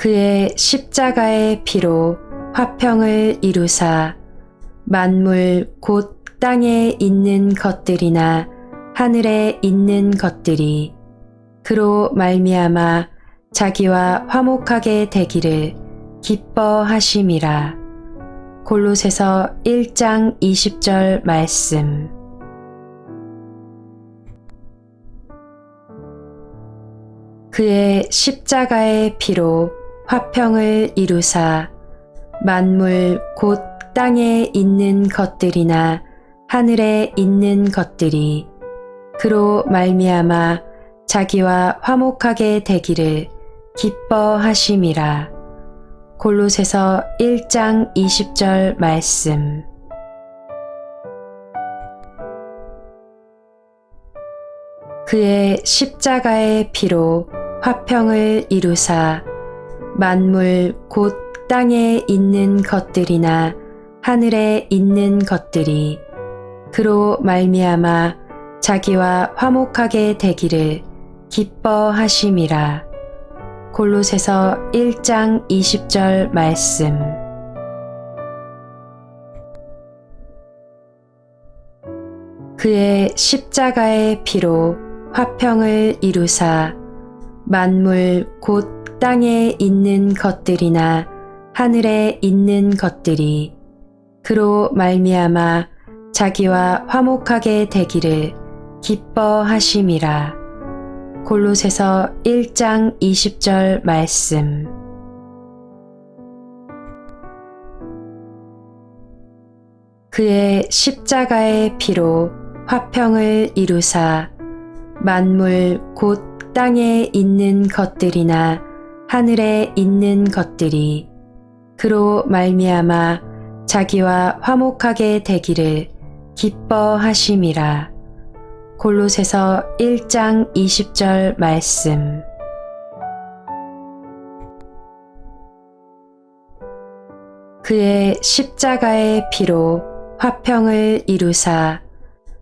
그의 십자가의 피로 화평을 이루사 만물 곧 땅에 있는 것들이나 하늘에 있는 것들이 그로 말미암아 자기와 화목하게 되기를 기뻐하심이라. 골로새서 1장 20절 말씀. 그의 십자가의 피로 화평을 이루사 만물 곧 땅에 있는 것들이나 하늘에 있는 것들이 그로 말미암아 자기와 화목하게 되기를 기뻐하심이라. 골로새서 1장 20절 말씀. 그의 십자가의 피로 화평을 이루사 만물 곧 땅에 있는 것들이나 하늘에 있는 것들이 그로 말미암아 자기와 화목하게 되기를 기뻐하심이라. 골로새서 1장 20절 말씀. 그의 십자가의 피로 화평을 이루사 만물 곧 땅에 있는 것들이나 하늘에 있는 것들이 그로 말미암아 자기와 화목하게 되기를 기뻐하심이라. 골로새서 1장 20절 말씀. 그의 십자가의 피로 화평을 이루사 만물 곧 땅에 있는 것들이나 하늘에 있는 것들이 그로 말미암아 자기와 화목하게 되기를 기뻐하심이라. 골로새서 1장 20절 말씀. 그의 십자가의 피로 화평을 이루사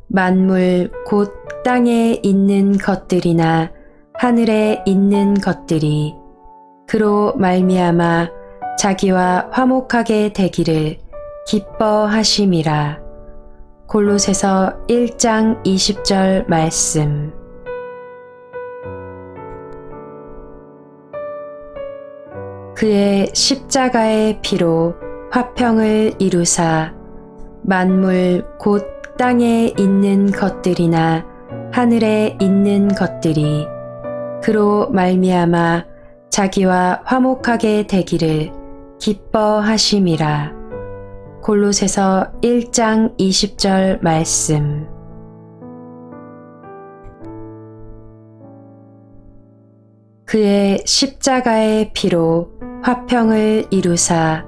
만물 곧 땅에 있는 것들이나 하늘에 있는 것들이 그로 말미암아 자기와 화목하게 되기를 기뻐하심이라. 골로새서 1장 20절 말씀. 그의 십자가의 피로 화평을 이루사 만물 곧 땅에 있는 것들이나 하늘에 있는 것들이 그로 말미암아 자기와 화목하게 되기를 기뻐하심이라. 골로새서 1장 20절 말씀. 그의 십자가의 피로 화평을 이루사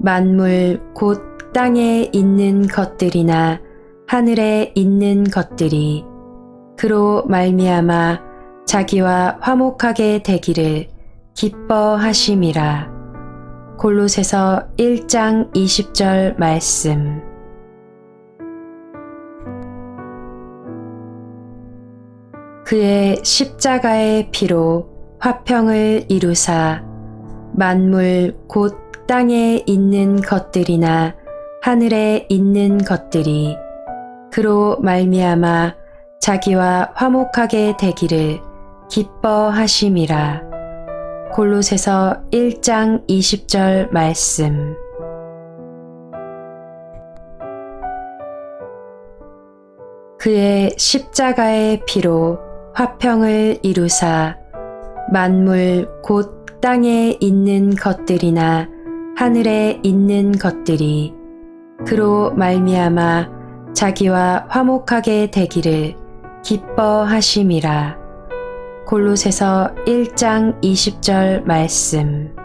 만물 곧 땅에 있는 것들이나 하늘에 있는 것들이 그로 말미암아 자기와 화목하게 되기를 기뻐하심이라. 골로새서 1장 20절 말씀. 그의 십자가의 피로 화평을 이루사 만물 곧 땅에 있는 것들이나 하늘에 있는 것들이 그로 말미암아 자기와 화목하게 되기를 기뻐하심이라. 골로새서 1장 20절 말씀. 그의 십자가의 피로 화평을 이루사 만물 곧 땅에 있는 것들이나 하늘에 있는 것들이 그로 말미암아 자기와 화목하게 되기를 기뻐하심이라. 골로새서 1장 20절 말씀.